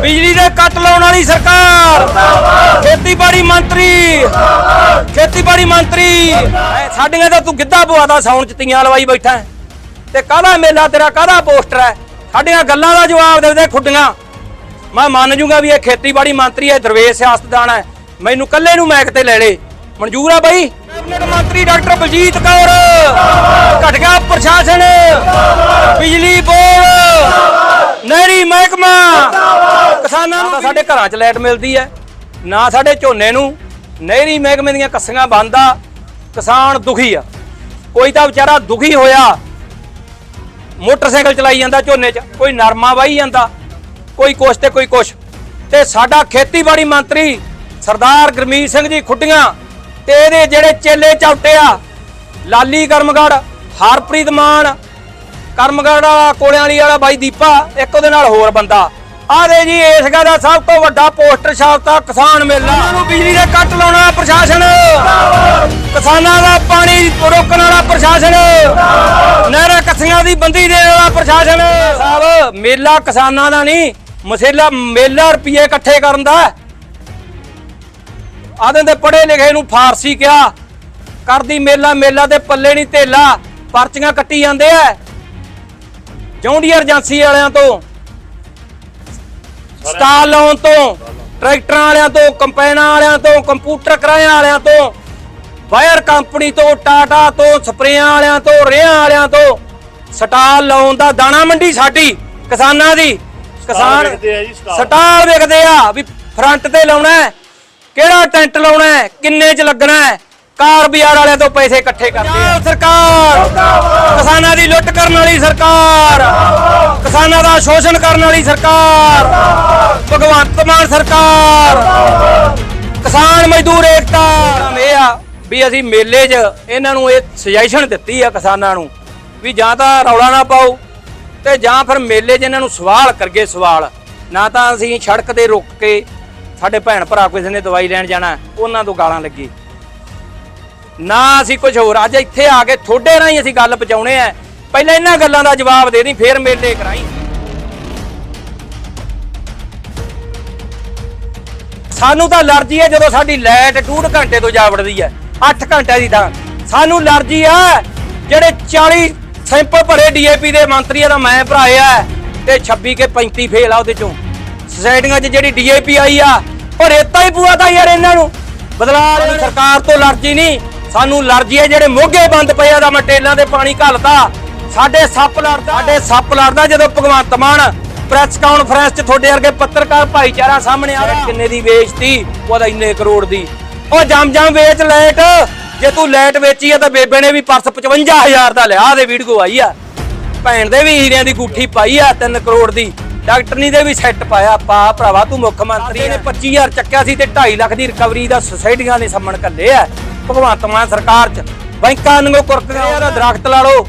ਬਿਜਲੀ ਦੇ ਕੱਟ ਲਾਉਣ ਵਾਲੀ ਸਰਕਾਰ। ਖੇਤੀਬਾੜੀ ਮੰਤਰੀ। ਖੇਤੀਬਾੜੀ ਮੰਤਰੀ। ਸਾਡੀਆਂ ਤਾਂ ਤੂੰ ਗਿੱਧਾ ਪਵਾਦਾ ਸਾਉਣ ਚ ਤੀਆਂ ਲਵਾਈ ਬੈਠਾ। ਤੇ ਕਾਹਦਾ ਮੇਲਾ ਤੇਰਾ ਕਾਹਦਾ ਪੋਸਟਰ ਹੈ? ਸਾਡੀਆਂ ਗੱਲਾਂ ਦਾ ਜਵਾਬ ਦੇ ਦੇ ਖੁੱਡੀਆਂ। ਮੈਂ ਮੰਨ ਜੂਗਾ ਵੀ ਇਹ ਖੇਤੀਬਾੜੀ ਮੰਤਰੀ ਹੈ ਦਰਵੇਸ਼ ਸਿਆਸਤਦਾਨ ਹੈ। ਮੈਨੂੰ ਕੱਲੇ ਨੂੰ ਮੈਕ ਤੇ ਲੈ ਲੇ। ਮਨਜ਼ੂਰ ਆ ਬਾਈ? ਕੈਬਨਿਟ ਮੰਤਰੀ ਡਾਕਟਰ ਬਲਜੀਤ ਕੌਰ। ਘਟ ਗਿਆ ਪ੍ਰਸ਼ਾਸਨ। ਬਿਜਲੀ ਬੋਰਡ। ਨਹਿਰੀ ਮਹਿਕਮਾ। ਕਿਸਾਨਾਂ ਨੂੰ ਸਾਡੇ ਘਰਾਂ 'ਚ ਲਾਈਟ ਮਿਲਦੀ ਹੈ ਨਾ ਸਾਡੇ ਝੋਨੇ ਨੂੰ। ਨਹਿਰੀ ਮਹਿਕਮੇ ਦੀਆਂ ਕੱਸੀਆਂ ਬੰਦ ਆ ਕਿਸਾਨ ਦੁਖੀ ਆ। ਕੋਈ ਤਾਂ ਵਿਚਾਰਾ ਦੁਖੀ ਹੋਇਆ ਮੋਟਰਸਾਈਕਲ ਚਲਾਈ ਜਾਂਦਾ ਝੋਨੇ 'ਚ ਕੋਈ ਨਰਮਾ ਵਾਹੀ ਜਾਂਦਾ ਕੋਈ ਕੁਛ ਤੇ ਕੋਈ ਕੁਛ। ਤੇ ਸਾਡਾ ਖੇਤੀਬਾੜੀ ਮੰਤਰੀ ਸਰਦਾਰ ਗੁਰਮੀਤ ਸਿੰਘ ਜੀ ਖੁੱਡੀਆਂ ਤੇ ਇਹਦੇ ਜਿਹੜੇ ਚੇਲੇ ਚੌਟੇ ਆ ਲਾਲੀ ਕਰਮਗੜ ਹਰਪ੍ਰੀਤ ਮਾਨ ਕਰਮਗੜ ਵਾਲਾ ਕੋਲਿਆਂ ਵਾਲੀ ਵਾਲਾ ਬਾਈ ਦੀਪਾ ਇੱਕ ਉਹਦੇ ਨਾਲ ਹੋਰ ਬੰਦਾ। ਆਹ ਦੇ ਜੀ ਇਸ ਗੱਲ ਦਾ ਸਭ ਤੋਂ ਵੱਡਾ ਪੋਸਟਰ ਛਾਪਤਾ ਕਿਸਾਨ ਮੇਲਾ। ਉਹਨਾਂ ਨੂੰ ਬਿਜਲੀ ਦੇ ਕੱਟ ਲਾਉਣਾ ਪ੍ਰਸ਼ਾਸਨ। ਕਿਸਾਨਾਂ ਦਾ ਪਾਣੀ ਰੋਕਣ ਵਾਲਾ ਪ੍ਰਸ਼ਾਸਨ। ਨਹਿਰਾਂ ਕੱਸੀਆਂ ਦੀ ਬੰਦੀ ਦੇਣ ਵਾਲਾ ਪ੍ਰਸ਼ਾਸਨ। ਸਾਹਿਬ ਮੇਲਾ ਕਿਸਾਨਾਂ ਦਾ ਨਹੀਂ ਮਸੇਲਾ ਮੇਲਾ ਰੁਪਏ ਇਕੱਠੇ ਕਰਨ ਦਾ। ਆਦੇ ਦੇ ਪੜੇ ਲਿਖੇ ਨੂੰ ਫਾਰਸੀ ਕਿਹਾ। ਕਰਦੀ ਮੇਲਾ ਮੇਲਾ ਦੇ ਪੱਲੇ ਨਹੀਂ ਧੇਲਾ। ਪਰਚੀਆਂ ਕੱਟੀ ਜਾਂਦੇ ਐ ਜੌਂਡੀਅਰ ਏਜੰਸੀ ਵਾਲਿਆਂ ਤੋਂ ਸਟਾਲ ਲਾਉਣ ਤੋਂ ਟਰੈਕਟਰਾਂ ਵਾਲਿਆਂ ਤੋਂ ਕੰਪਾਈਨਾਂ ਵਾਲਿਆਂ ਤੋਂ ਕੰਪਿਊਟਰ ਕਿਰਾਇਆਂ ਵਾਲਿਆਂ ਤੋਂ ਵਾਇਰ ਕੰਪਨੀ ਤੋਂ ਟਾਟਾ ਤੋਂ ਸਪਰੇਆਂ ਵਾਲਿਆਂ ਤੋਂ ਰੇਹਾਂ ਵਾਲਿਆਂ ਤੋਂ ਸਟਾਲ ਲਾਉਣ ਦਾ ਦਾਣਾ ਮੰਡੀ ਸਾਡੀ ਕਿਸਾਨਾਂ ਦੀ ਕਿਸਾਨ ਸਟਾਲ। ਵਿਕਦੇ ਆ ਵੀ ਫਰੰਟ ਤੇ ਲਾਉਣਾ ਕਿਹੜਾ ਟੈਂਟ ਲਾਉਣਾ ਕਿੰਨੇ ਚ ਲੱਗਣਾ ਹੈ ਕਾਰ ਬਾਜ਼ਾਰ ਵਾਲਿਆਂ ਤੋਂ ਪੈਸੇ ਇਕੱਠੇ ਕਰਦੇ ਆ। ਸਰਕਾਰ। ਕਿਸਾਨਾਂ ਦੀ ਲੁੱਟ ਕਰਨ ਵਾਲੀ ਸਰਕਾਰ। ਕਿਸਾਨਾਂ ਦਾ ਸ਼ੋਸ਼ਣ ਕਰਨ ਵਾਲੀ ਸਰਕਾਰ। ਭਗਵੰਤ ਮਾਨ ਸਰਕਾਰ। ਕਿਸਾਨ ਮਜ਼ਦੂਰ ਏਕਤਾ। ਇਹ ਆ ਵੀ ਅਸੀਂ ਮੇਲੇ 'ਚ ਇਹਨਾਂ ਨੂੰ ਇਹ ਸੁਜੈਸ਼ਨ ਦਿੱਤੀ ਆ ਕਿਸਾਨਾਂ ਨੂੰ ਵੀ ਜਾਂ ਤਾਂ ਰੌਲਾ ਨਾ ਪਾਓ ਤੇ ਜਾਂ ਫਿਰ ਮੇਲੇ 'ਚ ਇਹਨਾਂ ਨੂੰ ਸਵਾਲ ਕਰਗੇ ਸਵਾਲ। ਨਾ ਤਾਂ ਅਸੀਂ ਸੜਕ ਤੇ ਰੁਕ ਕੇ ਸਾਡੇ ਭੈਣ ਭਰਾ ਕਿਸੇ ਨੇ ਦਵਾਈ ਲੈਣ ਜਾਣਾ ਉਹਨਾਂ ਤੋਂ ਗਾਲਾਂ ਲੱਗੀ ਨਾ ਅਸੀਂ ਕੁਝ ਹੋਰ, ਅੱਜ ਇੱਥੇ ਆ ਕੇ ਥੋੜੇ ਰਾਹੀਂ ਅਸੀਂ ਗੱਲ ਪਹੁੰਚਾਉਣੇ ਆ। ਪਹਿਲਾਂ ਇਹਨਾਂ ਗੱਲਾਂ ਦਾ ਜਵਾਬ ਦੇ ਦੀ ਫੇਰ ਮੇਲੇ ਕਰਾਈ। ਸਾਨੂੰ ਤਾਂ ਅਲਰਜੀ ਹੈ ਜਦੋਂ ਸਾਡੀ ਲਾਈਟ ਡੂਢ ਘੰਟੇ ਤੋਂ ਜਾ ਵੜਦੀ ਹੈ 8 ਘੰਟਿਆਂ ਦੀ ਤਾਂ। ਸਾਨੂੰ ਅਲਰਜੀ ਆ, ਜਿਹੜੇ 40 ਸੈਂਪਲ ਭਰੇ ਡੀਏਪੀ ਦੇ ਮੰਤਰੀਆਂ ਦਾ ਮੈਂ ਭਰਾਇਆ ਤੇ 26 ਕੇ 35 ਫੇਲ ਆ ਉਹਦੇ ਚੋਂ। ਸੋਸਾਇਟੀਆਂ 'ਚ ਜਿਹੜੀ ਡੀਏਪੀ ਆਈ ਆ, ਉਹ ਰੇਤਾ ਹੀ ਪੂਆ ਤਾਂ ਯਾਰ ਇਹਨਾਂ ਨੂੰ। ਬਦਲਾਅ ਲਈ ਸਰਕਾਰ ਤੋਂ ਅਲਰਜੀ ਨਹੀਂ। ਸਾਨੂੰ ਅਲਰਜੀ ਹੈ ਜਿਹੜੇ ਮੋਗੇ ਬੰਦ ਪਏ ਆ ਦਾ ਮਟੇਲਾਂ ਦੇ ਪਾਣੀ ਘੱਲਦਾ। ਸਾਡੇ ਸੱਪ ਲੜਦਾ। ਸਾਡੇ ਸੱਪ ਲੜਦਾ ਜਦੋਂ ਭਗਵੰਤ ਮਾਨ ਪ੍ਰੈਸ ਕਾਨਫਰੰਸ 'ਚ ਤੁਹਾਡੇ ਵਰਗੇ ਪੱਤਰਕਾਰ ਭਾਈਚਾਰਾ ਸਾਹਮਣੇ ਆ ਰਿਹਾ ਕਿੰਨੇ ਦੀ ਵੇਚਤੀ ਉਹਦਾ ਇੰਨੇ ਕਰੋੜ ਦੀ। ਉਹ ਜਮ ਜਮ ਵੇਚ ਲੈਟ ਜੇ ਤੂੰ ਲੈਟ ਵੇਚੀ ਆ ਤਾਂ ਬੇਬੇ ਨੇ ਵੀ ਪਰਸ 55000 ਦਾ ਲਿਆ ਦੇ ਵੀਡੀਓ ਆਈ ਆ। ਭੈਣ ਦੇ ਵੀ ਹੀਰਿਆਂ ਦੀ ਗੁੱਠੀ ਪਾਈ ਆ 3 ਕਰੋੜ ਦੀ। ਡਾਕਟਰਨੀ ਦੇ ਵੀ ਸੈੱਟ ਪਾਇਆ। ਪਾ ਭਰਾਵਾ ਤੂੰ ਮੁੱਖ ਮੰਤਰੀ ਨੇ 25000 ਚੱਕਿਆ ਸੀ ਤੇ 2.5 ਲੱਖ ਦੀ ਰਿਕਵਰੀ ਦਾ ਸੁਸਾਇਟੀਆਂ ਨੇ ਸੰਮਣ ਕੱਲੇ ਆ। ਭਗਵੰਤ ਮਾਨ ਸਰਕਾਰ ਚ। ਬੈਂਕਾਂ ਨੂੰ ਕੁਰਕ ਗਿਆ ਦਰਖਤ ਲਾ ਲਓ।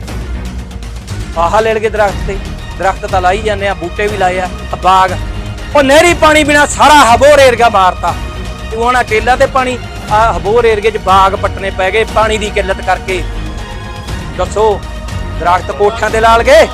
ਆਹ ਲੈ ਲਗੇ ਦਰਖਤ ਤੇ। ਦਰਖਤ ਤਾਂ ਲਾਈ ਜਾਂਦੇ ਆ, ਬੂਟੇ ਵੀ ਲਾਏ ਆ ਬਾਗ। ਉਹ ਨਹਿਰੀ ਪਾਣੀ ਬਿਨਾ ਸਾਰਾ ਹਬੋਰ ਏਰੀਆ ਮਾਰਤਾ। ਤੂੰ ਹੁਣ ਅਕੇਲਾ ਤੇ ਪਾਣੀ ਆ ਹਬੋਰ ਏਰੀਏ 'ਚ ਬਾਗ ਪੱਟਣੇ ਪੈ ਗਏ, ਪਾਣੀ ਦੀ ਕਿੱਲਤ ਕਰਕੇ। ਦੱਸੋ, ਦਰਖਤ ਕੋਠਿਆਂ ਤੇ ਲਾਲ ਗਏ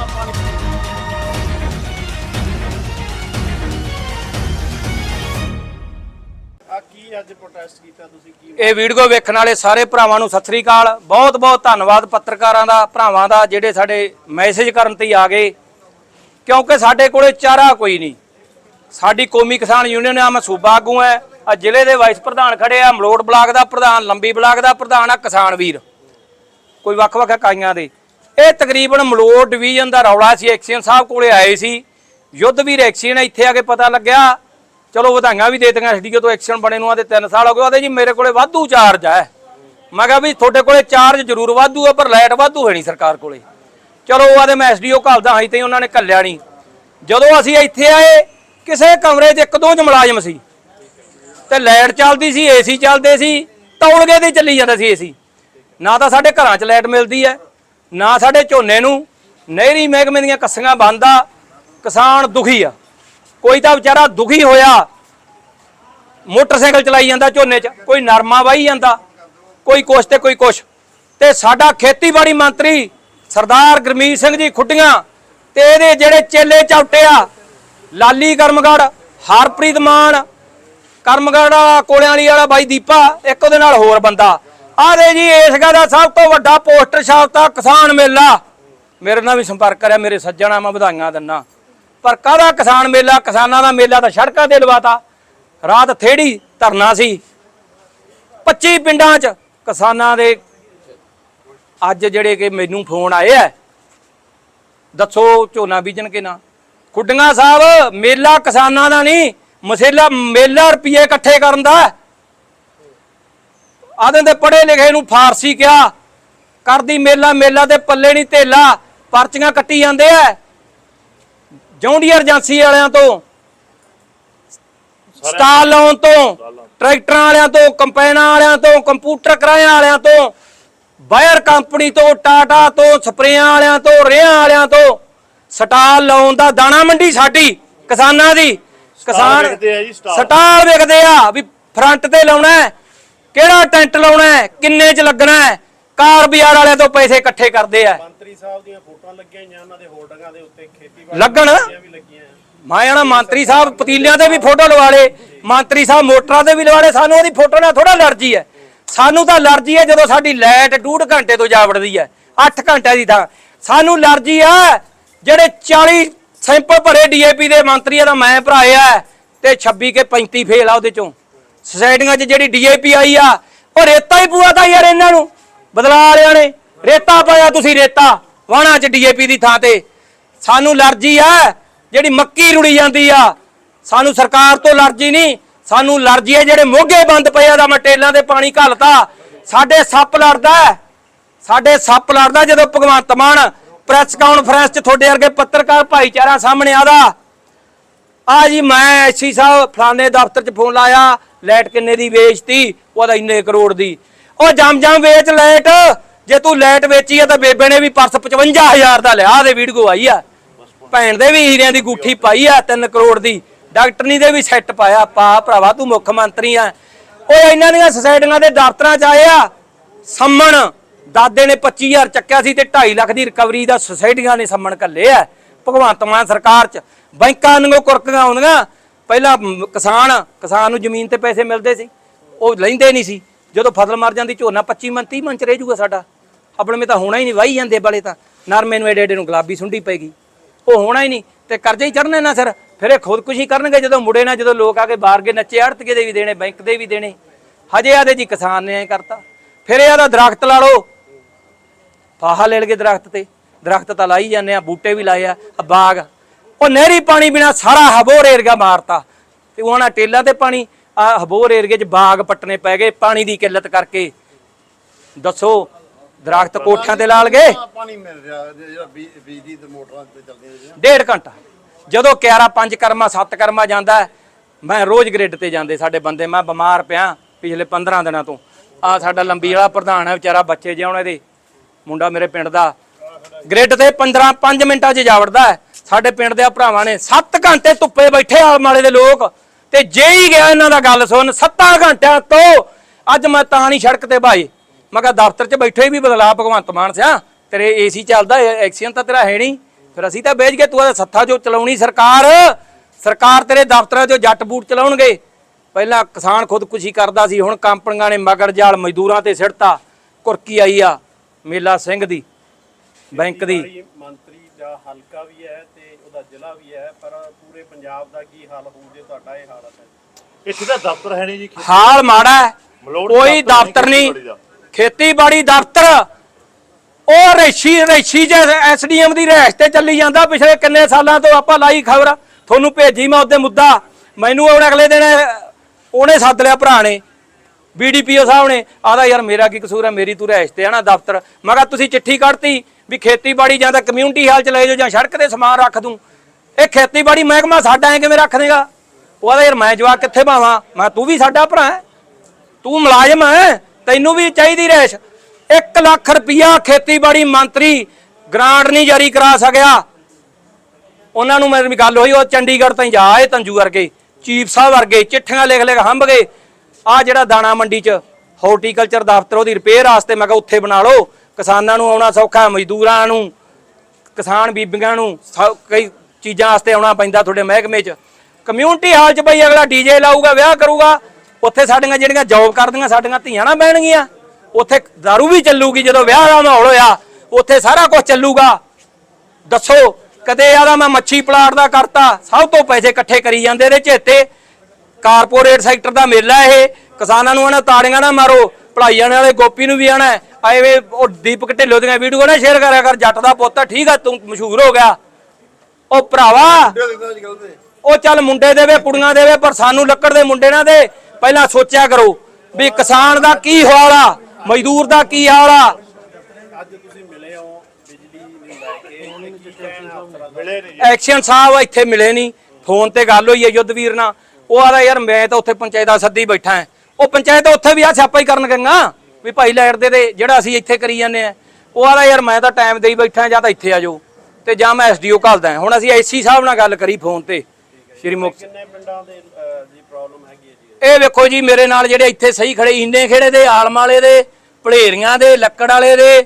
ਪ੍ਰੋਟੈਸਟ ਕੀਤਾ, ਤੁਸੀਂ ਕੀ ਇਹ ਵੀਡੀਓ ਵੇਖਣ ਵਾਲੇ ਸਾਰੇ ਭਰਾਵਾਂ ਨੂੰ ਸਤਿ ਸ੍ਰੀ ਅਕਾਲ। ਬਹੁਤ ਬਹੁਤ ਧੰਨਵਾਦ ਪੱਤਰਕਾਰਾਂ ਦਾ, ਭਰਾਵਾਂ ਦਾ, ਜਿਹੜੇ ਸਾਡੇ ਮੈਸੇਜ ਕਰਨ ਤੇ ਆ ਗਏ। ਕਿਉਂਕਿ ਸਾਡੇ ਕੋਲੇ ਚਾਰਾ ਕੋਈ ਨਹੀਂ। ਸਾਡੀ ਕੌਮੀ ਕਿਸਾਨ ਯੂਨੀਅਨ ਆ ਮੈਂ ਸੂਬਾ ਆਗੂ ਐ ਆ ਜ਼ਿਲ੍ਹੇ ਦੇ ਵਾਈਸ ਪ੍ਰਧਾਨ ਖੜੇ ਆ, ਮਲੋਟ ਬਲਾਕ ਦਾ ਪ੍ਰਧਾਨ, ਲੰਬੀ ਬਲਾਕ ਦਾ ਪ੍ਰਧਾਨ, ਆ ਕਿਸਾਨ ਵੀਰ। ਕੋਈ ਵੱਖ-ਵੱਖ ਇਕਾਈਆਂ ਦੇ। ਇਹ ਤਕਰੀਬਨ ਮਲੋਟ ਡਿਵੀਜ਼ਨ ਦਾ ਰੌਲਾ ਸੀ। ਐਕਸੀਅਨ ਸਾਹਿਬ ਕੋਲੇ ਆਏ ਸੀ। ਯੁੱਧ ਵੀਰ ਐਕਸੀਅਨ ਇੱਥੇ ਆ ਕੇ ਪਤਾ ਲੱਗਿਆ। ਚਲੋ ਵਧਾਈਆਂ ਵੀ ਦੇ ਦਿੱਤੀਆਂ ਐਸਡੀਓ ਤੋਂ ਐਕਸੀਅਨ ਬਣੇ ਨੂੰ ਆਦੇ 3 ਸਾਲ ਹੋ ਗਏ ਉਹਦੇ ਜੀ ਮੇਰੇ ਕੋਲੇ ਵਾਧੂ ਚਾਰਜ ਆ। ਮੈਂ ਕਿਹਾ ਵੀ ਤੁਹਾਡੇ ਕੋਲੇ ਚਾਰਜ ਜ਼ਰੂਰ ਵਾਧੂ ਆ, ਪਰ ਲਾਈਟ ਵਾਧੂ ਹੈ ਨਹੀਂ ਸਰਕਾਰ ਕੋਲੇ। ਚਲੋ ਉਹ ਆਦੇ ਮੈਂ ਐਸਡੀਓ ਘੱਲਦਾ ਹਾਂ ਤੇ ਉਹਨਾਂ ਨੇ ਕੱਲਿਆ ਨਹੀਂ। ਜਦੋਂ ਅਸੀਂ ਇੱਥੇ ਆਏ, ਕਿਸੇ ਕਮਰੇ 'ਚ ਇੱਕ ਦੋ ਮੁਲਾਜ਼ਮ ਸੀ। ਤੇ ਲਾਈਟ ਚੱਲਦੀ ਸੀ ਏਸੀ ਚੱਲਦੇ ਸੀ ਤੌਲਗੇ ਤੇ ਚੱਲੀ ਜਾਂਦਾ ਸੀ ਏਸੀ ਨਾ ਤਾਂ ਸਾਡੇ ਘਰਾਂ 'ਚ ਲਾਈਟ ਮਿਲਦੀ ਹੈ, ਨਾ ਸਾਡੇ ਝੋਨੇ ਨੂੰ। ਨਹਿਰੀ ਮਹਿਕਮੇ ਦੀਆਂ ਕੱਸੀਆਂ ਬੰਦ ਆ, ਕਿਸਾਨ ਦੁਖੀ ਆ। ਕੋਈ ਤਾਂ ਵਿਚਾਰਾ ਦੁਖੀ ਹੋਇਆ, ਮੋਟਰਸਾਈਕਲ ਚਲਾਈ ਜਾਂਦਾ ਝੋਨੇ 'ਚ, ਕੋਈ ਨਰਮਾ ਵਾਹੀ ਜਾਂਦਾ, ਕੋਈ ਕੁਛ ਤੇ ਕੋਈ ਕੁਛ। ਤੇ ਸਾਡਾ ਖੇਤੀਬਾੜੀ ਮੰਤਰੀ ਸਰਦਾਰ ਗੁਰਮੀਤ ਸਿੰਘ ਜੀ ਖੁੱਡੀਆਂ ਤੇ ਇਹਦੇ ਜਿਹੜੇ ਚੇਲੇ ਚੌਟੇ ਆ, ਲਾਲੀ ਕਰਮਗੜ ਹਰਪ੍ਰੀਤ ਮਾਨ ਕਰਮਗੜ ਕੋਲਿਆਂ ਵਾਲੀ ਵਾਲਾ ਬਾਈ ਦੀਪਾ, ਇੱਕ ਉਹਦੇ ਨਾਲ ਹੋਰ ਬੰਦਾ। ਆਹ ਦੇ ਜੀ, ਇਸ ਗੱਲ ਦਾ ਸਭ ਤੋਂ ਵੱਡਾ ਪੋਸਟਰ ਛਾਪਤਾ ਕਿਸਾਨ ਮੇਲਾ। ਮੇਰੇ ਨਾਲ ਵੀ ਸੰਪਰਕ ਕਰਿਆ, ਮੇਰੇ ਸੱਜਣਾ, ਮੈਂ ਵਧਾਈਆਂ ਦਿੰਨਾ ਪਰ ਕਾਹਦਾ ਕਿਸਾਨ ਮੇਲਾ? ਕਿਸਾਨਾਂ ਦਾ ਮੇਲਾ ਤਾਂ ਸੜਕਾਂ ਤੇ ਲਵਾਤਾ। ਰਾਤ ਥੇੜੀ ਧਰਨਾ ਸੀ। 25 ਪਿੰਡਾਂ 'ਚ ਕਿਸਾਨਾਂ ਦੇ ਅੱਜ ਜਿਹੜੇ ਕਿ ਮੈਨੂੰ ਫੋਨ ਆਏ ਆ। ਦੱਸੋ, ਝੋਨਾ ਬੀਜਣ ਕੇ ਨਾ। ਖੁੱਡੀਆਂ ਸਾਹਿਬ, ਮੇਲਾ ਕਿਸਾਨਾਂ ਦਾ ਨਹੀਂ, ਮਸੇਲਾ ਮੇਲਾ ਰੁਪਏ ਇਕੱਠੇ ਕਰਨ ਦਾ। ਆਦੇ ਦੇ ਪੜੇ ਲਿਖੇ ਨੂੰ ਫਾਰਸੀ ਕਿਹਾ। ਕਰਦੀ ਮੇਲਾ ਮੇਲਾ ਦੇ ਪੱਲੇ ਨਹੀਂ ਧੇਲਾ। ਪਰਚੀਆਂ ਕੱਟੀ ਜਾਂਦੇ ਆ। ਜੌਂਡੀਅਰ ਏਜੰਸੀ ਵਾਲਿਆਂ ਤੋਂ ਸਟਾਲ ਲਾਉਣ ਤੋਂ ਟਰੈਕਟਰਾਂ ਵਾਲਿਆਂ ਤੋਂ ਕੰਪਾਈਨਾਂ ਵਾਲਿਆਂ ਤੋਂ ਕੰਪਿਊਟਰ ਕਿਰਾਇਆਂ ਵਾਲਿਆਂ ਤੋਂ ਬਾਇਰ ਕੰਪਨੀ ਤੋਂ ਟਾਟਾ ਤੋਂ ਸਪਰੇਆਂ ਵਾਲਿਆਂ ਤੋਂ ਰੇਹਾਂ ਵਾਲਿਆਂ ਤੋਂ ਸਟਾਲ ਲਾਉਣ ਦਾ ਦਾਣਾ ਮੰਡੀ ਸਾਡੀ ਕਿਸਾਨਾਂ ਦੀ। ਕਿਸਾਨ ਸਟਾਲ। ਵਿਕਦੇ ਆ ਵੀ ਫਰੰਟ ਤੇ ਲਾਉਣਾ ਕਿਹੜਾ ਟੈਂਟ ਲਾਉਣਾ ਕਿੰਨੇ ਚ ਲੱਗਣਾ ਹੈ ਕਾਰ ਬਾਜ਼ਾਰ ਵਾਲਿਆਂ ਤੋਂ ਪੈਸੇ ਇਕੱਠੇ ਕਰਦੇ ਆ। ਮੰਤਰੀ ਸਾਹਿਬ ਦੀਆਂ ਫੋਟੋਆਂ ਲੱਗੀਆਂ ਹੋਈਆਂ ਉਹਨਾਂ ਦੇ ਹੋਰਡਿੰਗਾਂ ਦੇ ਉੱਤੇ ਖੇਤੀਬਾੜੀ ਲੱਗਣ? ਦੀਆਂ ਵੀ ਲੱਗੀਆਂ ਮੈਂ ਆਣਾ ਮੰਤਰੀ ਸਾਹਿਬ ਪਤੀਲਿਆਂ ਤੇ ਵੀ ਫੋਟੋ ਲਵਾ ਲੇ ਮੰਤਰੀ ਸਾਹਿਬ ਮੋਟਰਾਂ ਤੇ ਵੀ ਲਵਾ ਲੇ ਸਾਨੂੰ ਉਹਦੀ ਫੋਟੋ ਨਾਲ ਥੋੜਾ ਅਲਰਜੀ ਹੈ। ਸਾਨੂੰ ਤਾਂ ਅਲਰਜੀ ਹੈ ਜਦੋਂ ਸਾਡੀ ਲਾਈਟ ਡੂਢ ਘੰਟੇ ਤੋਂ ਜਾ ਵੜਦੀ ਹੈ 8 ਘੰਟਿਆਂ ਦੀ ਥਾਂ ਸਾਨੂੰ ਅਲਰਜੀ ਹੈ ਜਿਹੜੇ 40 ਸੈਂਪਲ ਭਰੇ ਡੀਏਪੀ ਦੇ ਮੰਤਰੀਆਂ ਦਾ ਮੈਂ ਭਰਾਇਆ ਤੇ 26 ਕੇ 35 ਫੇਲ ਆ ਉਹਦੇ ਚੋਂ। ਸੁਸਾਇਟੀਆਂ 'ਚ ਜਿਹੜੀ ਡੀਏਪੀ ਆਈ ਆ ਉਹ ਰੇਤਾ ਹੀ ਪੂਆ ਤਾਂ ਯਾਰ ਇਹਨਾਂ ਨੂੰ। ਬਦਲਾ ਵਾਲਿਆਂ ਨੇ। ਰੇਤਾ ਪਾਇਆ ਤੁਸੀਂ ਰੇਤਾ ਵਾਣਾ 'ਚ ਡੀਏਪੀ ਦੀ ਥਾਂ ਤੇ। ਸਾਨੂੰ ਅਲਰਜੀ ਆ ਜਿਹੜੀ ਮੱਕੀ ਰੁੜੀ ਜਾਂਦੀ ਆ। ਸਾਨੂੰ ਸਰਕਾਰ ਤੋਂ ਅਲਰਜੀ ਨਹੀਂ, ਸਾਨੂੰ ਅਲਰਜੀ ਹੈ ਜਿਹੜੇ ਮੋਗੇ ਬੰਦ ਪਏ ਆ ਦਾ ਮਟੇਲਾਂ ਦੇ ਪਾਣੀ ਘਲਤਾ। ਸਾਡੇ ਸੱਪ ਲੜਦਾ ਸਾਡੇ ਸੱਪ ਲੜਦਾ ਜਦੋਂ ਭਗਵੰਤ ਮਾਨ ਪ੍ਰੈਸ ਕਾਨਫਰੰਸ 'ਚ ਤੁਹਾਡੇ ਵਰਗੇ ਪੱਤਰਕਾਰ ਭਾਈਚਾਰਾ ਸਾਹਮਣੇ ਆਦਾ ਆ ਜੀ, ਮੈਂ ਐਸੀ ਸਾਹਿਬ ਫਲਾਣੇ ਦਫ਼ਤਰ 'ਚ ਫੋਨ ਲਾਇਆ ਲਾਈਟ ਕਿੰਨੇ ਦੀ ਵੇਚਤੀ, ਉਹਦਾ ਇੰਨੇ ਕਰੋੜ ਦੀ। ਉਹ ਜਮ ਜਮ ਵੇਚ ਲੈਟ। ਜੇ ਤੂੰ ਲੈਟ ਵੇਚੀ ਆ ਤਾਂ ਬੇਬੇ ਨੇ ਵੀ ਪਰਸ 55000 ਦਾ ਲਿਆ ਦੇ ਵੀਡੀਓ ਆਈ ਆ। ਭੈਣ ਦੇ ਵੀ ਹੀਰਿਆਂ ਦੀ ਗੁੱਠੀ ਪਾਈ ਆ 3 ਕਰੋੜ ਦੀ। ਡਾਕਟਰਨੀ ਦੇ ਵੀ ਸੈੱਟ ਪਾਇਆ। ਪਾ ਭਰਾਵਾ, ਤੂੰ ਮੁੱਖ ਮੰਤਰੀ ਆ। ਓਏ ਇਹਨਾਂ ਦੀਆਂ ਸੁਸਾਇਟੀਆਂ ਦੇ ਦਫ਼ਤਰਾਂ 'ਚ ਆਏ ਆ। ਸੰਮਣ, ਦਾਦੇ ਨੇ 25000 ਚੱਕਿਆ ਸੀ ਤੇ 2.5 ਲੱਖ ਦੀ ਰਿਕਵਰੀ ਦਾ ਸੁਸਾਇਟੀਆਂ ਨੇ ਸੰਮਣ ਕੱਲੇ ਆ। ਭਗਵੰਤ ਮਾਨ ਸਰਕਾਰ 'ਚ ਬੈਂਕਾਂ ਨੂੰ ਕੁਰਕੀਆਂ ਆਉਂਦੀਆਂ। ਪਹਿਲਾਂ ਕਿਸਾਨ ਕਿਸਾਨ ਨੂੰ ਜ਼ਮੀਨ ਤੇ ਪੈਸੇ ਮਿਲਦੇ ਸੀ। ਉਹ ਲੈਂਦੇ ਨਹੀਂ ਸੀ। ਜਦੋਂ ਫਸਲ ਮਰ ਜਾਂਦੀ ਝੋਨਾ 25 ਮਨ 30 ਮਨ ਚ ਰਹਿ ਜੂਗਾ ਸਾਡਾ। ਆਪਣੇ ਮੇ ਤਾਂ ਹੋਣਾ ਹੀ ਨਹੀਂ, ਵਾਹੀ ਜਾਂਦੇ ਵਾਲੇ ਤਾਂ। ਨਰਮੇ ਨੂੰ ਏਡੇ ਏਡੇ ਨੂੰ ਗੁਲਾਬੀ ਸੁੰਡੀ ਪੈਗੀ ਉਹ ਹੋਣਾ ਹੀ ਨਹੀਂ ਤੇ ਕਰਜ਼ੇ ਹੀ ਚੜਨੇ ਨਾ ਸਰ। ਫਿਰ ਇਹ ਖੁਦਕੁਸ਼ੀ ਕਰਨਗੇ ਜਦੋਂ ਮੁੜੇ ਨਾ ਜਦੋਂ ਲੋਕ ਆ ਕੇ ਬਾਹਰ ਕੇ ਨੱਚੇ ਆੜਤਕੇ ਦੇ ਵੀ ਦੇਣੇ, ਬੈਂਕ ਦੇ ਵੀ ਦੇਣੇ। ਹਜੇ ਆਦੇ ਜੀ ਕਿਸਾਨ ਨੇ ਐ ਕਰਤਾ। ਫਿਰ ਇਹ ਆਦਾ ਦਰਖਤ ਲਾ ਲਓ। ਫਾਹਾ ਲੈ ਲਗੇ ਦਰਖਤ ਤੇ। ਦਰਖਤ ਤਾਂ ਲਾਈ ਜਾਂਦੇ ਆ, ਬੂਟੇ ਵੀ ਲਾਏ ਆ ਬਾਗ। ਉਹ ਨਹਿਰੀ ਪਾਣੀ ਬਿਨਾ ਸਾਰਾ ਹਬੋਰ ਏਰੀਆ ਮਾਰਤਾ। ਤੇ ਉਹਨਾਂ ਟੇਲਾ ਤੇ ਪਾਣੀ ਆ ਹਬੋਰ ਏਰੀਏ 'ਚ ਬਾਗ ਪੱਟਣੇ ਪੈ ਗਏ ਪਾਣੀ ਦੀ ਕਿੱਲਤ ਕਰਕੇ। ਦੱਸੋ ਦਰਖਤ ਕੋਠਿਆਂ ਤੇ ਲਾ ਲਗੇ ਪਾਣੀ ਮਿਲ ਰਿਹਾ ਜਿਹੜਾ ਬਿਜਲੀ ਤੇ ਮੋਟਰਾਂ ਤੇ ਚੱਲਦੀਆਂ ਡੇਢ ਘੰਟਾ। ਜਦੋਂ 11 5 ਕਰਮਾ 7 ਕਰਮਾ ਜਾਂਦਾ ਮੈਂ ਰੋਜ਼ ਗ੍ਰਿਡ ਤੇ ਜਾਂਦੇ ਸਾਡੇ ਬੰਦੇ ਮੈਂ ਬਿਮਾਰ ਪਿਆ ਪਿਛਲੇ 15 ਦਿਨਾਂ ਤੋਂ। ਆ ਸਾਡਾ ਲੰਬੀ ਵਾਲਾ ਪ੍ਰਧਾਨ ਹੈ ਵਿਚਾਰਾ ਬੱਚੇ ਜਿਉਣ ਇਹਦੇ ਮੁੰਡਾ ਮੇਰੇ ਪਿੰਡ ਦਾ। ਗ੍ਰਿਡ ਤੇ 15 5 ਮਿੰਟਾਂ 'ਚ ਜਾ ਵੜਦਾ ਹੈ। ਸਾਡੇ ਪਿੰਡ ਦੇ ਭਰਾਵਾਂ ਨੇ 7 ਘੰਟੇ ਧੁੱਪੇ ਬੈਠੇ ਆਲ ਮਾਲੇ ਦੇ ਲੋਕ। ਤੇ ਜੇ ਹੀ ਗਿਆ ਇਹਨਾਂ ਦਾ ਗੱਲ ਸੁਣ 7 ਘੰਟਿਆਂ ਤੋਂ ਅੱਜ ਮੈਂ ਤਾਂ ਨਹੀਂ ਸੜਕ ਤੇ ਭਾਈ। ਮੈਂ ਕਿਹਾ ਦਫ਼ਤਰ 'ਚ ਬੈਠੇ ਵੀ ਬਦਲਾ ਭਗਵੰਤ ਮਾਨ ਸਿਆ, ਤੇਰੇ ਏਸੀ ਚੱਲਦਾ ਐਕਸੀਅਨ ਤਾਂ ਤੇਰਾ ਹੈ ਨਹੀਂ। ਫਿਰ ਅਸੀਂ ਤਾਂ ਵੇਚ ਗਏ ਤੂੰ ਆ ਸੱਥਾ ਜੋ ਚਲਾਉਣੀ ਸਰਕਾਰ। ਸਰਕਾਰ ਤੇਰੇ ਦਫ਼ਤਰਾਂ 'ਚੋਂ ਜੱਟ ਬੂਟ ਚਲਾਉਣਗੇ। ਪਹਿਲਾਂ ਕਿਸਾਨ ਖੁਦਕੁਸ਼ੀ ਕਰਦਾ ਸੀ, ਹੁਣ ਕੰਪਨੀਆਂ ਨੇ ਮਗਰ ਜਾਲ ਮਜ਼ਦੂਰਾਂ ਤੇ ਸਿੱਟਤਾ ਕੁਰਕੀ ਆਈ ਆ, ਮੇਲਾ ਸਿੰਘ ਦੀ, ਬੈਂਕ ਦੀ। ਮੰਤਰੀ ਦਾ ਹਲਕਾ ਵੀ ਹੈ ਤੇ ਉਹਦਾ ਜ਼ਿਲ੍ਹਾ ਵੀ ਹੈ, ਪਰ ਪੰਜਾਬ ਦਾ ਕੀ ਹਾਲ ਹੋਊ ਜੇ ਤੁਹਾਡਾ ਇਹ ਹਾਲਤ ਹੈ ਇੱਥੇ ਤਾਂ ਦਫ਼ਤਰ ਹੈ ਨਹੀਂ ਜੀ ਹਾਲ ਮਾੜਾ ਹੈ। ਕੋਈ ਦਫ਼ਤਰ ਨਹੀਂ ਖੇਤੀਬਾੜੀ ਦਫ਼ਤਰ। ਉਹ ਰੇਸ਼ੀ ਰੇਸ਼ੀ ਜੇ ਐਸਡੀਐਮ ਦੀ ਰਹਿਸ਼ ਤੇ ਚੱਲੀ ਜਾਂਦਾ ਪਿਛਲੇ ਕਿੰਨੇ ਸਾਲਾਂ ਤੋਂ ਆਪਾਂ ਲਾਈ ਖਬਰ। ਤੁਹਾਨੂੰ ਭੇਜੀ ਮੈਂ ਉਹਦੇ ਮੁੱਦਾ। ਮੈਨੂੰ ਹੁਣ ਅਗਲੇ ਦਿਨ ਉਹਨੇ ਸੱਦ ਲਿਆ ਭਰਾ ਨੇ ਬੀਡੀਪੀਓ ਸਾਹਿਬ ਨੇ। ਆਦਾ ਯਾਰ ਮੇਰਾ ਕੀ ਕਸੂਰ ਹੈ ਮੇਰੀ ਤੂੰ ਰਹਿਸ਼ ਤੇ ਆ ਨਾ ਦਫ਼ਤਰ। ਮੈਂ ਕਿਹਾ ਤੁਸੀਂ ਚਿੱਠੀ ਕੱਢਤੀ ਵੀ ਖੇਤੀਬਾੜੀ ਜਾਂ ਤਾਂ ਕਮਿਊਨਿਟੀ ਹਾਲ ਚ ਲੈ ਜਾਓ ਜਾਂ ਸੜਕ ਤੇ ਸਮਾਨ ਰੱਖ ਦੂੰ। ਇਹ ਖੇਤੀਬਾੜੀ ਮਹਿਕਮਾ ਸਾਡਾ ਐ ਕਿਵੇਂ ਰੱਖ ਦੇਗਾ? ਉਹ ਆਦਾ ਯਾਰ ਮੈਂ ਜਵਾਬ ਕਿੱਥੇ ਪਾਵਾਂ? ਮੈਂ ਤੂੰ ਵੀ ਸਾਡਾ ਭਰਾ ਹੈ ਤੂੰ ਮੁਲਾਜ਼ਮ ਹੈ ਤੈਨੂੰ ਵੀ ਚਾਹੀਦੀ ਰਹਿਸ਼ 1 ਲੱਖ ਰੁਪਇਆ ਖੇਤੀਬਾੜੀ ਮੰਤਰੀ ਗ੍ਰਾਂਟ ਨਹੀਂ ਜਾਰੀ ਕਰਾ ਸਕਿਆ। ਉਹਨਾਂ ਨੂੰ ਮੇਰੀ ਗੱਲ ਹੋਈ, ਉਹ ਚੰਡੀਗੜ੍ਹ ਤਾਈਂ ਜਾ ਆਏ ਤੰਜੂ ਵਰਗੇ, ਚੀਫ ਸਾਹਿਬ ਵਰਗੇ, ਚਿੱਠੀਆਂ ਲਿਖ ਲਿਖ ਹੰਬ ਗਏ। ਆ ਜਿਹੜਾ ਦਾਣਾ ਮੰਡੀ 'ਚ ਹਾਰਟੀਕਲਚਰ ਦਫ਼ਤਰ, ਉਹਦੀ ਰਿਪੇਅਰ ਵਾਸਤੇ ਮੈਂ ਕਿਹਾ, ਉੱਥੇ ਬਣਾ ਲਓ। ਕਿਸਾਨਾਂ ਨੂੰ ਆਉਣਾ ਸੌਖਾ, ਮਜ਼ਦੂਰਾਂ ਨੂੰ, ਕਿਸਾਨ ਬੀਬੀਆਂ ਨੂੰ ਕਈ ਚੀਜ਼ਾਂ ਵਾਸਤੇ ਆਉਣਾ ਪੈਂਦਾ ਤੁਹਾਡੇ ਮਹਿਕਮੇ 'ਚ। ਕਮਿਊਨਿਟੀ ਹਾਲ 'ਚ ਬਈ ਅਗਲਾ ਡੀਜੇ ਲਾਊਗਾ, ਵਿਆਹ ਕਰੂਗਾ, ਉੱਥੇ ਸਾਡੀਆਂ ਜਿਹੜੀਆਂ ਜੌਬ ਕਰਦੀਆਂ, ਸਾਡੀਆਂ ਧੀਆਂ ਨਾ ਬਹਿਣਗੀਆਂ। ਉੱਥੇ दारू ਵੀ ਚੱਲੂਗੀ, ਜਦੋਂ ਵਿਆਹ ਦਾ ਮਾਹੌਲ ਹੋਇਆ, ਉੱਥੇ ਸਾਰਾ ਕੁਝ ਚੱਲੂਗਾ। ਦੱਸੋ, ਕਦੇ ਆਦਾ ਮੈਂ ਮੱਛੀ ਪਲਾਟ ਦਾ ਕਰਤਾ, ਸਭ ਤੋਂ ਪੈਸੇ ਇਕੱਠੇ ਕਰੀ ਜਾਂਦੇ ਇਹਦੇ ਚੇਤੇ ਕਾਰਪੋਰੇਟ ਸੈਕਟਰ ਦਾ ਮੇਲਾ ਇਹ, ਕਿਸਾਨਾਂ ਨੂੰ ਇਹਨਾਂ ਤਾੜੀਆਂ ਨਾ ਮਾਰੋ, ਭਲਾਈਆਂ ਵਾਲੇ ਗੋਪੀ ਨੂੰ ਵੀ ਆਣਾ। ਐਵੇਂ ਉਹ ਦੀਪਕ ਢਿੱਲੋਂ ਦੀਆਂ ਵੀਡੀਓ ਨਾ ਸ਼ੇਅਰ ਕਰਿਆ ਕਰ, ਜੱਟ ਦਾ ਪੁੱਤ ਠੀਕ ਆ, ਤੂੰ ਮਸ਼ਹੂਰ ਹੋ ਗਿਆ। ਉਹ ਭਰਾਵਾ ਉਹ ਚੱਲ ਮੁੰਡੇ ਦੇਵੇ ਕੁੜੀਆਂ ਦੇਵੇ ਪਰ ਸਾਨੂੰ ਲੱਕੜ ਦੇ ਮੁੰਡੇ ਨਾ ਦੇ। ਪਹਿਲਾਂ ਸੋਚਿਆ ਕਰੋ ਵੀ ਕਿਸਾਨ ਦਾ ਕੀ ਹਾਲ ਆ ਮਜ਼ਦੂਰ ਦਾ ਕੀ ਹਾਲ ਆ। ਅੱਜ ਤੁਸੀਂ ਮਿਲੇ ਹੋ ਬਿਜਲੀ ਨੂੰ ਐਕਸ਼ਨ ਸਾਹਿਬ ਇੱਥੇ ਮਿਲੇ ਨਹੀਂ। ਫੋਨ ਤੇ ਗੱਲ ਹੋਈ ਹੈ ਯੁੱਧਵੀਰ ਨਾਲ। ਉਹ ਆਦਾ ਯਾਰ ਮੈਂ ਤਾਂ ਉੱਥੇ ਪੰਚਾਇਤਾਂ ਸੱਦੀ ਬੈਠਾ ਹਾਂ। ਉਹ ਪੰਚਾਇਤ ਉੱਥੇ ਵੀ ਆ ਛਾਪਾ ਹੀ ਕਰਨ ਗਈਆਂ। ਵੀ ਭਾਈ ਲੈਟ ਦੇ ਦੇ ਜਿਹੜਾ ਅਸੀਂ ਇੱਥੇ ਕਰੀ ਜਾਂਦੇ ਆ ਉਹ ਆਦਾ ਯਾਰ ਮੈਂ ਤਾਂ ਟਾਈਮ ਦੇਈ ਬੈਠਾ ਜਾਂ ਤਾਂ ਇੱਥੇ ਆ ਜਾਓ। ਤੇ ਜਾਂ ਮੈਂ ਐਸਡੀਓ ਘੱਲਦਾ ਹੁਣ ਅਸੀਂ ਐਸਸੀ ਸਾਹਿਬ ਨਾਲ ਗੱਲ ਕਰੀ ਫੋਨ ਤੇ ਸ਼੍ਰੀ ਮੁਖ ਕਿੰਨੇ ਪਿੰਡਾਂ ਦੇ ਦੀ ਪ੍ਰੋਬਲਮ ਹੈਗੀ ਹੈ ਜੀ? ਇਹ ਵੇਖੋ ਜੀ ਮੇਰੇ ਨਾਲ ਜਿਹੜੇ ਇੱਥੇ ਸਹੀ ਖੜੇ ਇੰਨੇ ਖੇੜੇ ਦੇ ਆਲਮ ਵਾਲੇ ਦੇ ਭਲੇਰੀਆਂ ਦੇ ਲੱਕੜ ਵਾਲੇ ਦੇ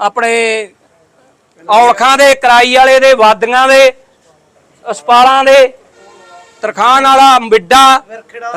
ਆਪਣੇ ਔਲਖਾਂ ਦੇ ਕਰਾਈ ਵਾਲੇ ਦੇ ਵਾਦੀਆਂ ਦੇ ਅਸਪਾਲਾਂ ਦੇ ਤਰਖਾਨ ਵਾਲਾ ਮਿੱਡਾ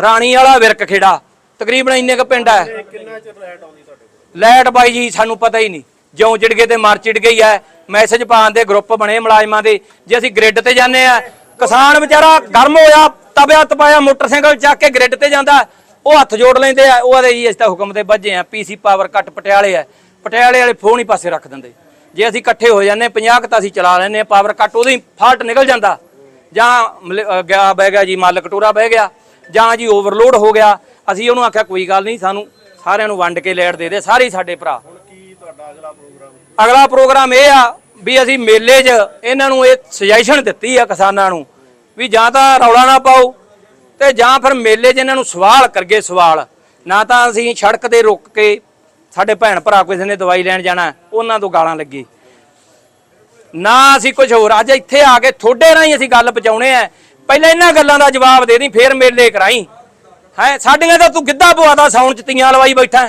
ਰਾਣੀ ਵਾਲਾ ਵਿਰਕ ਖੇੜਾ ਤਕਰੀਬਨ ਇੰਨੇ ਕ ਪਿੰਡ ਹੈ ਇਹ ਕਿੰਨਾ ਚਿਰ ਲਾਈਟ ਆਉਂਦੀ ਤੁਹਾਡੇ ਕੋਲ? ਲੈਟ ਬਾਈ ਜੀ ਸਾਨੂੰ ਪਤਾ ਹੀ ਨਹੀਂ। ਜਿਉਂ ਚਿੜ ਗਏ ਤੇ ਮਰ ਚਿੜ ਗਈ ਐ ਮੈਸੇਜ ਪਾਉਣ ਦੇ ਗਰੁੱਪ ਬਣੇ ਮੁਲਾਜ਼ਮਾਂ ਦੇ, ਜੇ ਅਸੀਂ ਗ੍ਰਿਡ ਤੇ ਜਾਂਦੇ ਆ ਕਿਸਾਨ ਵਿਚਾਰਾ ਗਰਮ ਹੋਇਆ ਤਬਿਆ ਤਪਾਇਆ, ਮੋਟਰਸਾਈਕਲ ਚੱਕ ਕੇ ਗ੍ਰਿਡ ਤੇ ਜਾਂਦਾ, ਉਹ ਹੱਥ ਜੋੜ ਲੈਂਦੇ ਆ, ਉਹ ਆਦੇ ਜੀ ਅਸੀਂ ਤਾਂ ਹੁਕਮ ਤੇ ਵੱਜੇ ਆ ਪੀਸੀ ਪਾਵਰ ਕੱਟ ਪਟਿਆਲੇ ਆ ਪਟਿਆਲੇ ਵਾਲੇ ਫੋਨ ਹੀ ਪਾਸੇ ਰੱਖ ਦਿੰਦੇ। ਜੇ ਅਸੀਂ ਇਕੱਠੇ ਹੋ ਜਾਂਦੇ 50 ਕੁ ਤਾਂ ਅਸੀਂ ਚਲਾ ਲੈਂਦੇ ਆ ਪਾਵਰ ਕੱਟ ਉਹਦੇ ਹੀ ਫਾਲਟ ਨਿਕਲ ਜਾਂਦਾ। ਜਾਂ ਮਲ- ਗਿਆ, ਬਹਿ ਗਿਆ ਜੀ ਮਾਲ ਕਟੋਰਾ ਬਹਿ ਗਿਆ, ਜਾਂ ਜੀ ਓਵਰਲੋਡ ਹੋ ਗਿਆ, ਅਸੀਂ ਉਹਨੂੰ ਆਖਿਆ, ਕੋਈ ਗੱਲ ਨਹੀਂ, ਸਾਨੂੰ ਸਾਰਿਆਂ ਨੂੰ ਵੰਡ ਕੇ ਲੈਟ ਦੇ ਦੇ, ਸਾਰੇ ਹੀ ਸਾਡੇ ਭਰਾ। ਅਗਲਾ ਪ੍ਰੋਗਰਾਮ। ਇਹ ਆ ਵੀ ਅਸੀਂ ਮੇਲੇ 'ਚ ਇਹਨਾਂ ਨੂੰ ਇਹ ਸੁਜੈਸ਼ਨ ਦਿੱਤੀ ਆ ਕਿਸਾਨਾਂ ਨੂੰ ਵੀ ਜਾਂ ਤਾਂ ਰੌਲਾ ਨਾ ਪਾਓ ਤੇ ਜਾਂ ਫਿਰ ਮੇਲੇ 'ਚ ਇਹਨਾਂ ਨੂੰ ਸਵਾਲ ਕਰਗੇ ਸਵਾਲ। ਨਾ ਤਾਂ ਅਸੀਂ ਸੜਕ ਤੇ ਰੁਕ ਕੇ ਸਾਡੇ ਭੈਣ ਭਰਾ ਕਿਸੇ ਨੇ ਦਵਾਈ ਲੈਣ ਜਾਣਾ, ਉਹਨਾਂ ਤੋਂ ਗਾਲਾਂ ਲੱਗੀ। ਨਾ ਅਸੀਂ ਕੁਝ ਹੋਰ, ਅੱਜ ਇੱਥੇ ਆ ਕੇ ਥੋੜੇ ਰਾਹੀਂ ਅਸੀਂ ਗੱਲ ਪਹੁੰਚਾਉਣੇ ਆ। ਪਹਿਲਾਂ ਇਹਨਾਂ ਗੱਲਾਂ ਦਾ ਜਵਾਬ ਦੇ ਦੀ ਫੇਰ ਮੇਲੇ ਕਰਾਈ। ਹੈ, ਸਾਡੀਆਂ ਤਾਂ ਤੂੰ ਗਿੱਧਾ ਪਵਾਦਾ ਸਾਉਣ ਚ ਤੀਆਂ ਲਵਾਈ ਬੈਠਾ।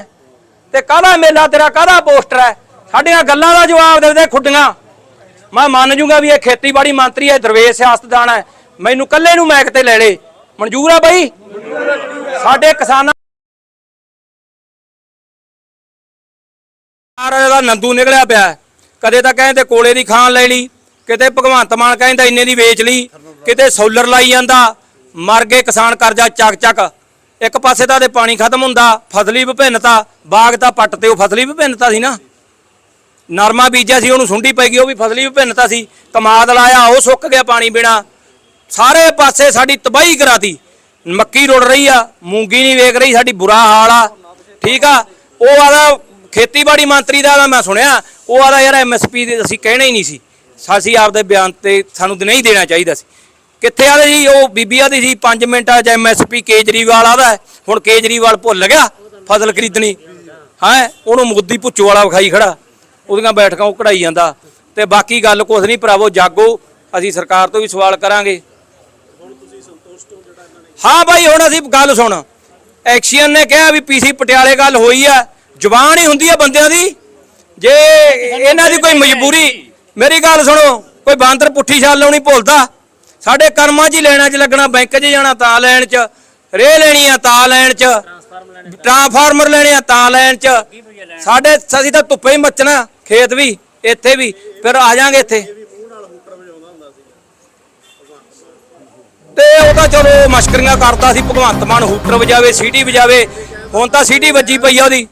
ਤੇ ਕਾਹਦਾ ਮੇਲਾ ਤੇਰਾ, ਕਾਹਦਾ ਪੋਸਟਰ ਹੈ? ਸਾਡੀਆਂ ਗੱਲਾਂ ਦਾ ਜਵਾਬ ਦੇ ਦੇ ਖੁੱਡੀਆਂ। ਮੈਂ ਮੰਨ ਜੂਗਾ ਵੀ ਇਹ ਖੇਤੀਬਾੜੀ ਮੰਤਰੀ ਹੈ, ਦਰਵੇਸ਼ ਸਿਆਸਤਦਾਨ ਹੈ। ਮੈਨੂੰ ਕੱਲੇ ਨੂੰ ਮੈਕ ਤੇ ਲੈ ਲੇ। ਮਨਜ਼ੂਰ ਆ ਬਾਈ? ਸਾਡੇ ਕਿਸਾਨਾਂ ਸਾਰਾ ਦਾ ਨੰਦੂ ਨਿਕਲਿਆ ਪਿਆ ਕਦੇ ਤਾਂ ਕਹਿੰਦੇ ਕੋਲੇ ਦੀ ਖਾਣ ਲੈ ਲਈ, ਕਿਤੇ ਭਗਵੰਤ ਮਾਨ ਕਹਿੰਦਾ ਇੰਨੇ ਦੀ ਵੇਚ ਲਈ, ਕਿਤੇ ਸੋਲਰ ਲਾਈ ਜਾਂਦਾ, ਮਰ ਗਏ ਕਿਸਾਨ ਕਰਜ਼ਾ ਚੱਕ ਚੱਕ ਇੱਕ ਪਾਸੇ ਤਾਂ ਦੇ ਪਾਣੀ ਖਤਮ ਹੁੰਦਾ, ਫਸਲੀ ਵਿਭਿੰਨਤਾ, ਬਾਗ ਤਾਂ ਪੱਟ ਤੇ ਉਹ ਫਸਲੀ ਵਿਭਿੰਨਤਾ ਸੀ ਨਾ। ਨਰਮਾ ਬੀਜਿਆ ਸੀ, ਉਹਨੂੰ ਸੁੰਡੀ ਪੈ ਗਈ, ਉਹ ਵੀ ਫਸਲੀ ਵਿਭਿੰਨਤਾ ਸੀ। ਕਮਾਦ ਲਾਇਆ, ਉਹ ਸੁੱਕ ਗਿਆ ਪਾਣੀ ਬਿਨਾ। ਸਾਰੇ ਪਾਸੇ ਸਾਡੀ ਤਬਾਹੀ ਕਰਾਤੀ। ਮੱਕੀ ਰੁੜ ਰਹੀ ਆ, ਮੂੰਗੀ ਨਹੀਂ ਵੇਖ ਰਹੀ, ਸਾਡੀ ਬੁਰਾ ਹਾਲ ਆ। ਠੀਕ ਆ? ਉਹ ਆਦਾ ਖੇਤੀਬਾੜੀ ਮੰਤਰੀ ਦਾ ਮੈਂ ਸੁਣਿਆ, ਉਹ ਆਦਾ ਯਾਰ ਐਮਐਸਪੀ ਦੇ ਅਸੀਂ ਕਹਿਣਾ ਹੀ ਨਹੀਂ ਸੀ। ਸਾਸੀ ਆਪਦੇ ਬਿਆਨ ਤੇ ਸਾਨੂੰ ਨਹੀਂ ਦੇਣਾ ਚਾਹੀਦਾ ਸੀ। ਕਿੱਥੇ ਆਦੇ ਜੀ? ਉਹ ਬੀਬੀ ਆਦੀ ਸੀ 5 ਮਿੰਟਾਂ ਚ ਐਮਐਸਪੀ ਕੇਜਰੀਵਾਲ ਆਦਾ ਹੁਣ ਕੇਜਰੀਵਾਲ ਭੁੱਲ ਗਿਆ ਫਸਲ ਖਰੀਦਣੀ। ਹੈ? ਉਹਨੂੰ ਮੁੱਦੀ ਭੁੱਚੋ ਵਾਲਾ ਵਿਖਾਈ ਖੜਾ। ਉਹਦੀਆਂ ਬੈਠਕਾਂ ਉਹ ਕਢਾਈ ਜਾਂਦਾ। ਤੇ ਬਾਕੀ ਗੱਲ ਕੁਛ ਨਹੀਂ ਭਰਾਵੋ ਜਾਗੋ। ਅਸੀਂ ਸਰਕਾਰ ਤੋਂ ਵੀ ਸਵਾਲ ਕਰਾਂਗੇ। ਹਾਂ ਭਾਈ ਹੁਣ ਅਸੀਂ ਗੱਲ ਸੁਣ। ਐਕਸ਼ਨ ਨੇ ਕਿਹਾ ਵੀ ਪੀਸੀ ਪਟਿਆਲੇ ਗੱਲ ਹੋਈ ਆ। ਜ਼ੁਬਾਨ ਹੀ ਹੁੰਦੀ ਆ ਬੰਦਿਆਂ ਦੀ। ਜੇ ਇਹਨਾਂ ਦੀ ਕੋਈ ਮਜਬੂਰੀ ਮੇਰੀ ਗੱਲ ਸੁਣੋ ਕੋਈ ਬਾਂਦਰ ਪੁੱਠੀ ਛਾਲ ਲਾਉਣੀ ਭੁੱਲਦਾ। ਸਾਡੇ ਕਰਮਾਂ 'ਚ ਹੀ ਲੈਣਾ 'ਚ ਲੱਗਣਾ, ਬੈਂਕ 'ਚ ਜਾਣਾ ਤਾਂ ਲੈਣ 'ਚ ਰੇ ਲੈਣੀ ਆ ਤਾਂ ਲੈਣ 'ਚ, ਟ੍ਰਾਂਸਫਾਰਮਰ ਲੈਣੇ ਆ ਤਾਂ ਲੈਣ 'ਚ। ਸਾਡੇ, ਅਸੀਂ ਤਾਂ ਧੁੱਪੇ ਹੀ ਮੱਚਣਾ, ਖੇਤ ਵੀ, ਇੱਥੇ ਵੀ, ਫਿਰ ਆ ਜਾਾਂਗੇ ਇੱਥੇ। ਤੇ ਉਹ ਤਾਂ ਚਲੋ, ਮਸ਼ਕਰੀਆਂ ਕਰਦਾ ਸੀ, ਭਗਵੰਤ ਮਾਨ ਹੂਟਰ ਵਜਾਵੇ ਸੀਟੀ ਵਜਾਵੇ, ਹੁਣ ਤਾਂ ਸੀਟੀ ਵੱਜੀ ਪਈ ਆ ਉਹਦੀ।